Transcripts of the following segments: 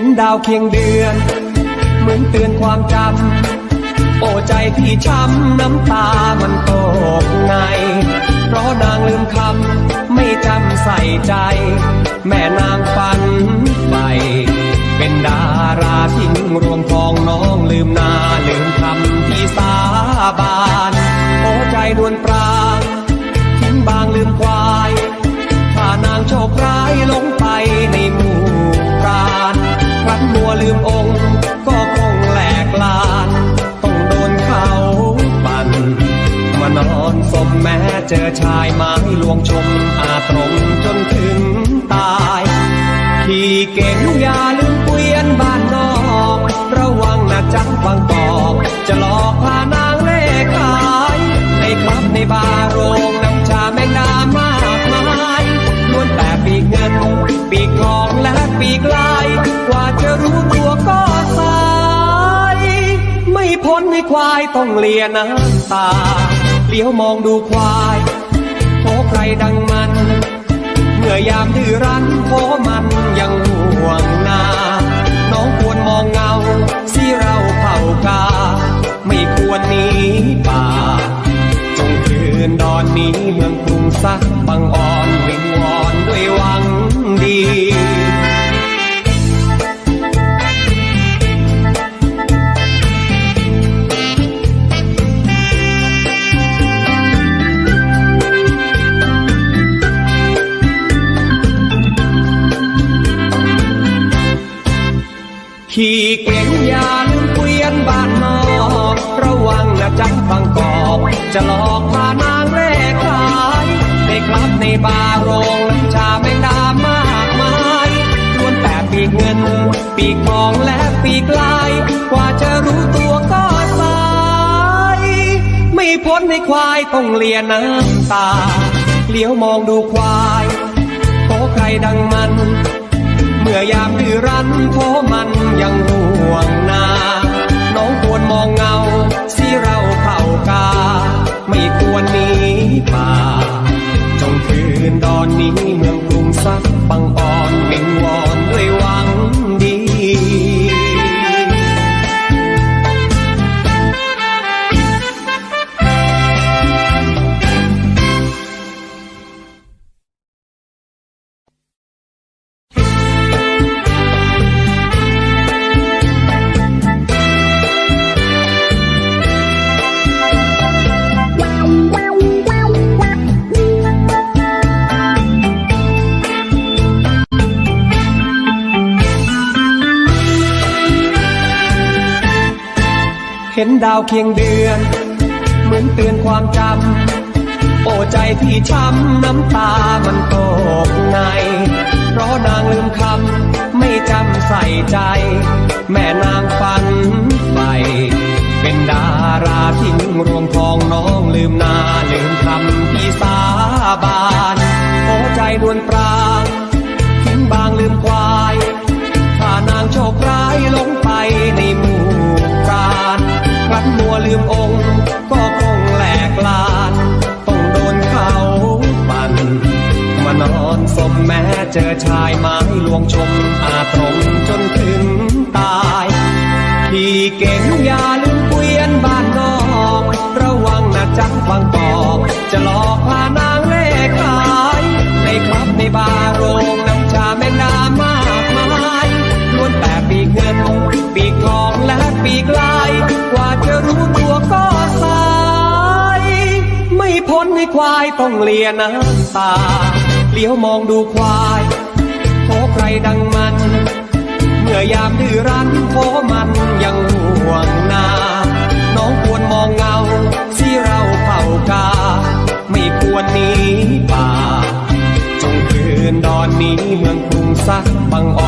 ห็นดาวเคียงเดือน เหมือนเตือนความจำโอ้ใจพี่ช้ำน้ำตามันตกใน เพราะนางลืมคำไม่จำใส่ใจ แม่นางฝันไปเป็นดาราทิ้งรวงทองน้องลืมนาลืมคำที่สาบานโอ้ใจนวลปรางทิ้งบางลืมควาย ลวงชมอาตรงจนถึงตายที่เก่งอย่าลืมเกวียนบ้านนอก ระวังนะจังบางกอกจะหลอกพานางเล่ขายในคลับในบาร์โรงน้ำชาแมงดามากมายล้วนแต่ปีกเงิน ปีกทองและปีกลายกว่าจะรู้ตัวก็สายไม่พ้นให้ควายต้องเลียน้ำตาเลี้ยวมองดูควาย ใครดังมัน เมื่อยามดื้อรั้นเพราะมัน ขี่เก่งยาลืมเกวียนบ้านนอกระวังนะจังบางกอกจะหลอกพานางเร่ขายในคลับในบาร์โรงน้ำชาแมงดามากมายล้วนแต่ปีกเงิน ปีกทองและปีกลาย กว่าจะรู้ตัวก็สายไม่พ้นให้ควายต้องเลียน้ำตาเลี้ยวมองดูควายโอ้ใครดังมัน มื่อยามดื้อรั้นเพราะมันยังห่วงนาน้องควรมองเงาสิเราเผ่ากา ไม่ควรหนี ดาวเคียงเดือน เหมือนเตือนความจำโอ้ใจพี่ช้ำน้ำตามันตกใน เพราะนางลืมคำไม่จำใส่ใจ แม่นางฝันไปเป็นดาราทิ้งรวงทองน้องลืมนาลืมคำ จอชายไม้ลวงชมอาตรงจนถึงตายที่เก่งยาลืมเกวียนบ้านนอกระวังนะจังบางกอกจะหลอกพานางเล่ขาย ในคลับในบาร์โรงน้ำชาแมงดามากมายล้วนแต่ปีกเงินปีกทองและปีกลาย กว่าจะรู้ตัวก็สาย ไม่พ้นให้ควายต้องเลียน้ำตาเลี้ยวมองดูควาย ดังมัน เมื่อยามดื้อรั้นเพราะมันยังห่วงนา น้องควรมองเงาที่เราเผากา ไม่ควรหนีป่า จงคืนดอนนี้เมืองกรุงสักบังอ่อน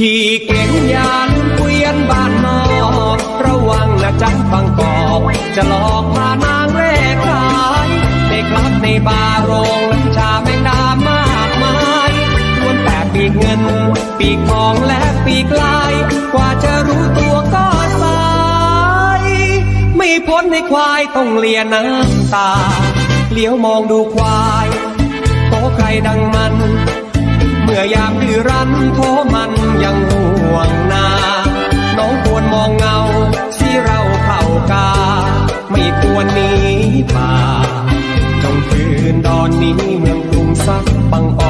ขี่เก๋งยานเกวียนบ้านนอกระวังนะจังฟังกอบจะหลอกพานางแร่ขายในคลับในบาร์โรงลัชาแมงดามากมายล้วนแต่ปีกเงิน ปีกทองและปีกลาย กว่าจะรู้ตัวก็สาย ไม่พ้นในควายต้องเลียน้ำตาเลี้ยวมองดูควายโตใครดังมัน เมื่อยามดื้อรั้นโทมันยังห่วงนาน้องควรมองเงาที่เราเข้ากา ไม่ควรหนีป่าจงคืนดอนนี้เมืองกรุงสักปังอ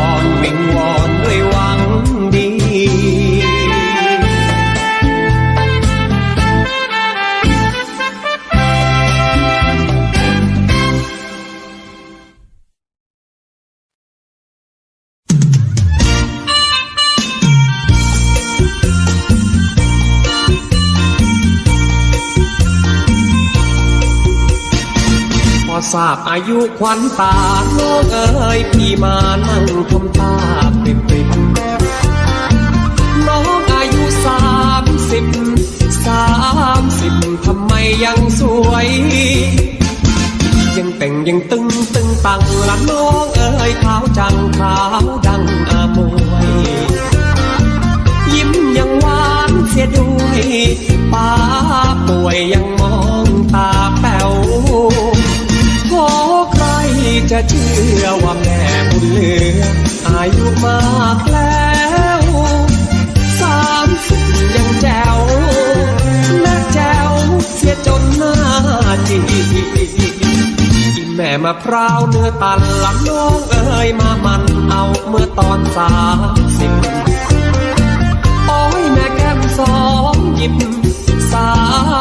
ทราบอายุควันตาน้องเอ๋ยพี่มานั่งทำตาปริบปริบน้องอายุสามสิบสามสิบทำไมยังสวย ยังแต่งยังตึงตึงตังละน้องเอ๋ยขาวจังขาวดังอามวยยิ้มยังหวานเสียด้วยป้าป่วยยัง อว่าแม่บุญเหลืออายุมากแล้วสามสิบยังแจ๋วและแจ๋วเสียจนหน้าจีแม่มาพร้าวเนื้อตันลำน้องเอ้ยมามันเอาเมื่อตอนสามสิบโอ้ยแม่แก้มสองหยิบสา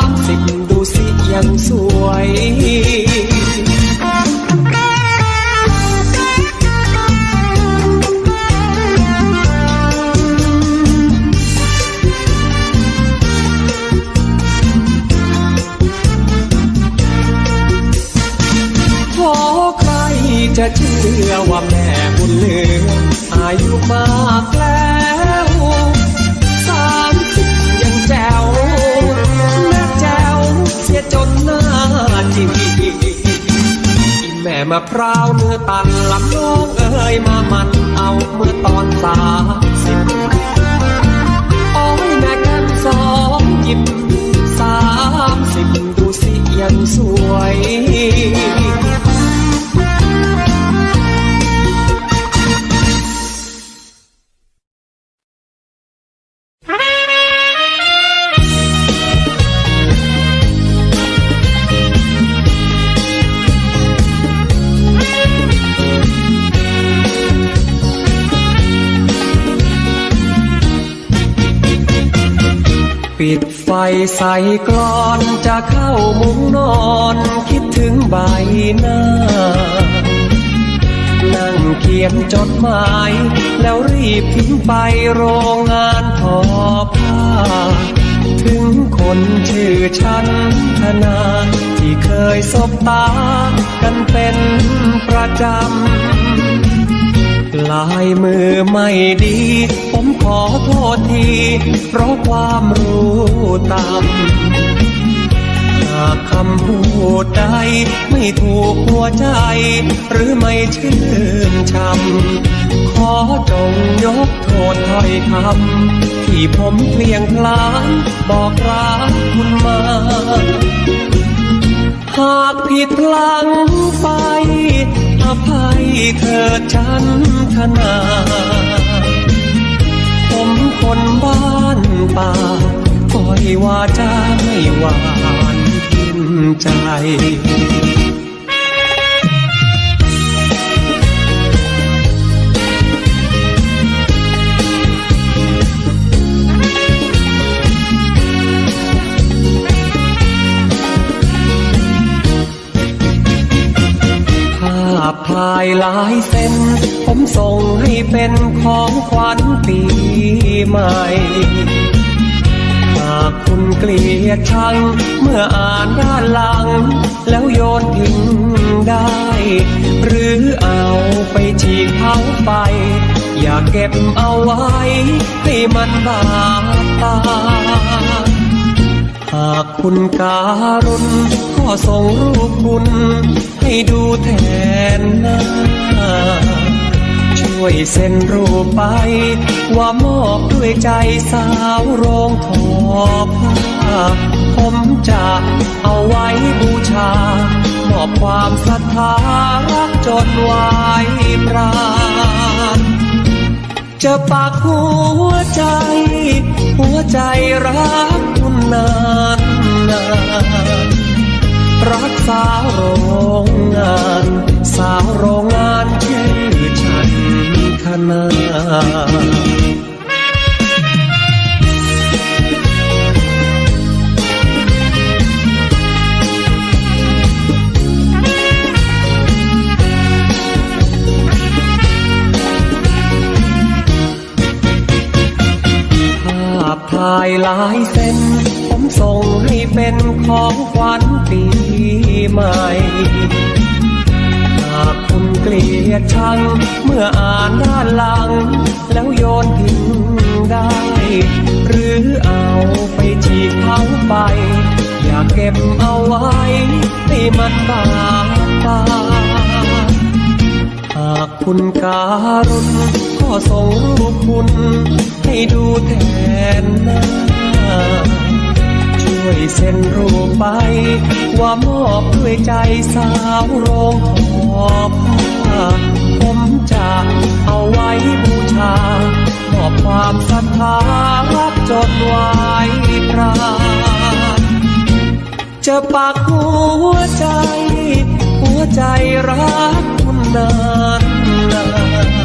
มสิบดูสิยังสวย พร้าวเนื้อตันลำน้องเอ้ยมามันเอาเมื่อตอนสามสิบโอ้ยแม่แก้มสองหยิบสามสิบดูสิยังสวย ปิดไฟใส่กลอนจะเข้ามุ้งนอนคิดถึงใบหน้า นั่งเขียนจดหมาย แล้วรีบทิ้งไปโรงงานทอผ้า ถึงคนชื่อฉันธนา ที่เคยสบตา กันเป็นประจำลายมือไม่ดี ขอโทษทีเพราะความรู้ต่ำหากคำพูดใดไม่ถูกหัวใจ หรือไม่ชื่นชำขอจงยกโทษถ้อยคำที่ผมเพลียงพลานบอกรักคุณมาหากผิดพลังไปอภัยเถิดฉันธนา ว่าจะไม่หวานกินใจภาพถ่ายหลายเส้น ผมส่งให้เป็นของขวัญปีใหม่ากคุณเกลียดชัง เมื่ออ่านด้านหลัง แล้วโยนทิ้งได้ หรือเอาไปฉีกเผาไป อย่าเก็บเอาไว้ ให้มันบาดตา หากคุณการุณก็ส่งรูปคุณ ให้ดูแทนหน้า ช่วยเซ็นรูปไป ว่ามอบด้วยใจสาวโรงทอผ้าผมจะเอาไว้บูชา มอบความศรัทธารักจนไหวพรานจะปากหัวใจ หัวใจรักคุณนานนานรักสาวโรงงาน สาวโรงงาน คณาภาพถ่ายหลายเส้น ผมส่งให้เป็นของขวัญปีใหม่ เกลียดชัง เมื่ออ่านด้านหลัง แล้วโยนทิ้งได้ หรือเอาไปฉีกเผาไป อย่าเก็บเอาไว้ ให้มันบาดตาหากคุณการุณก็ส่งรูปคุณ ให้ดูแทนหน้า วยเซ็นรูปไป ว่ามอบด้วยใจสาวโรงทอผ้าผมจะเอาไว้บูชามอบความศรัทธารักจนไหวพรานจะปักหัวใจ หัวใจรักคุณนานนาน